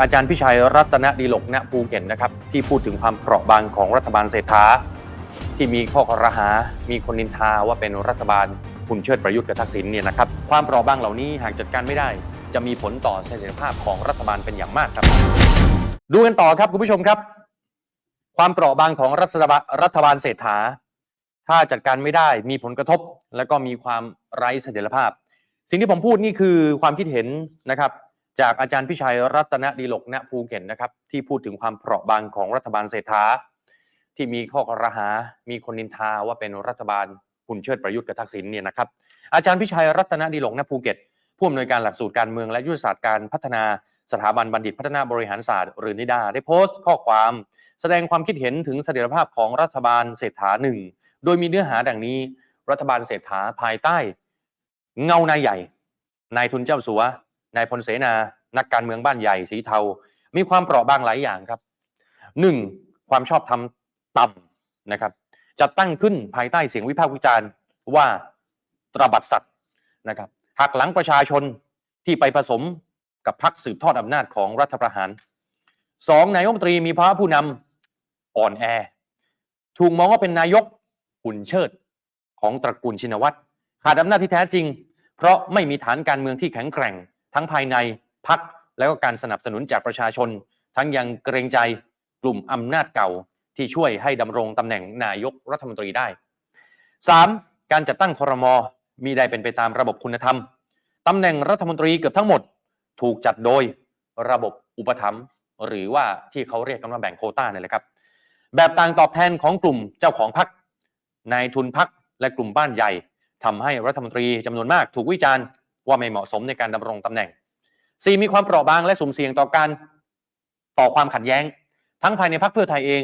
อาจารย์พิชัยรัตนดีหลกณภูเก็ตนะครับ ที่พูดถึงความเปราะบางของรัฐบาลเศรษฐา ที่มีข้อกรหา มีคนนินทาว่าเป็นรัฐบาลคุณเชิดประยุทธ์กับทักษิณเนี่ยนะครับ ความเปราะบางเหล่านี้หากจัดการไม่ได้ จะมีผลต่อเสถียรภาพของรัฐบาลเป็นอย่างมากครับ ดูกันต่อครับคุณผู้ชมครับ ความเปราะบางของรัฐบาลรัฐบาลเศรษฐา ถ้าจัดการไม่ได้มีผลกระทบ และก็มีความไร้เสถียรภาพ สิ่งที่ผมพูดนี่คือความคิดเห็นนะครับ จากอาจารย์พิชัยรัตนดีหลกณภูเก็ตนะครับที่พูดถึงความเปราะบางของรัฐบาลเศรษฐา ที่มีข้อกระหา มีคนนินทาว่าเป็นรัฐบาลคุณเชิดประยุทธ์กับทักษิณเนี่ยนะครับอาจารย์พิชัยรัตนดีหลกณภูเก็ตผู้อำนวยการหลักสูตรการเมืองและยุทธศาสตร์การพัฒนาสถาบันบัณฑิตพัฒนาบริหารศาสตร์ หรือนิดาได้โพสต์ข้อความ แสดงความคิดเห็นถึงเสถียรภาพของรัฐบาลเศรษฐาหนึ่งโดยมีเนื้อหาดังนี้ รัฐบาลเศรษฐาภายใต้ เงานายใหญ่ นายทุนเจ้าสัว นายพลเสนา นักการเมืองบ้านใหญ่สีเทา มีความเปราะบางหลายอย่างครับหนึ่งความชอบธรรมต่ำนะครับจัดตั้งขึ้นภายใต้เสียงวิพากษ์วิจารณ์ว่าตระบัดสัตว์นะครับหักหลังประชาชนที่ไปผสมกับพรรคสืบทอดอำนาจของรัฐประหารสองนายกรัฐมนตรีมีภาวะผู้นำอ่อนแอ ถูกมองว่าเป็นนายกหุ่นเชิดของตระกูลชินวัตรขาดอำนาจที่แท้จริง เพราะไม่มีฐานการเมืองที่แข็งแกร่ง ทั้งภายในพักและก็การสนับสนุนจากประชาชน ทั้งยังเกรงใจกลุ่มอำนาจเก่าที่ช่วยให้ดำรงตำแหน่งนายกรัฐมนตรีได้ 3. การจัดตั้งครมมีได้เป็นไปตามระบบคุณธรรมตำแหน่งรัฐมนตรีเกือบทั้งหมด ถูกจัดโดยระบบอุปถัมภ์หรือว่าที่เขาเรียกกันว่าแบ่งโคต้าเนี่ยแหละครับ แบบต่างตอบแทนของกลุ่มเจ้าของพรรคนายทุนพรรคและกลุ่มบ้านใหญ่ทำให้รัฐมนตรีจำนวนมากถูกวิจารณ์ ว่าไม่เหมาะสมในการดำรงตำแหน่ง 4. มีความเปราะบางและสุ่มเสี่ยงต่อการต่อความขัดแย้ง ทั้งภายในพรรคเพื่อไทยเอง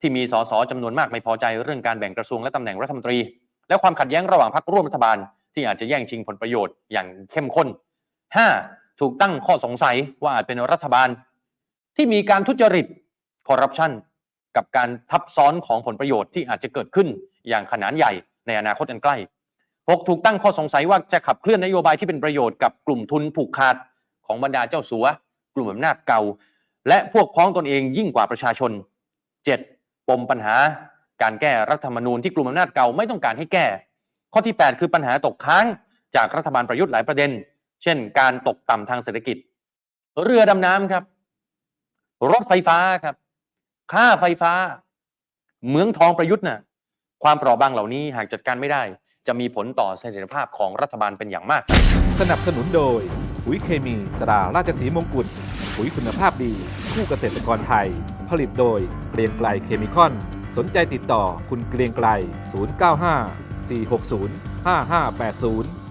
ที่มีสสจำนวนมากไม่พอใจเรื่องการแบ่งกระทรวงและตำแหน่งรัฐมนตรี และความขัดแย้งระหว่างพรรคร่วมรัฐบาล ที่อาจจะแย่งชิงผลประโยชน์อย่างเข้มข้น 5. ถูกตั้งข้อสงสัยว่าอาจเป็นรัฐบาล ที่มีการทุจริตคอร์รัปชันกับการทับซ้อนของผลประโยชน์ที่อาจจะเกิดขึ้นอย่างขนาดใหญ่ในอนาคตอันใกล้ 6. ถูกตั้งข้อสงสัยว่าจะขับเคลื่อนนโยบายที่เป็นประโยชน์กับกลุ่มทุนผูกขาดของบรรดาเจ้าสัว กลุ่มอำนาจเก่า และพวกพ้องตนเองยิ่งกว่าประชาชน 7. ปมปัญหาการแก้รัฐธรรมนูญที่กลุ่มอำนาจเก่าไม่ต้องการให้แก้ ข้อที่ 8 คือปัญหาตกค้างจากรัฐบาลประยุทธ์หลายประเด็น เช่น การตกต่ำทางเศรษฐกิจ เรือดำน้ำครับ รถไฟฟ้าครับ ค่าไฟฟ้า เมืองทองประยุทธ์น่ะความเปราะบางเหล่านี้หากจัดการไม่ได้ จะมีผลต่อเสถียรภาพของรัฐบาลเป็นอย่างมาก สนับสนุนโดยปุ๋ยเคมีตราราชสีมงกุฎปุ๋ยคุณภาพดี คู่เกษตรกรไทย ผลิตโดยเกรียงไกลเคมีคอน สนใจติดต่อคุณเกรียงไกล 095 460 5580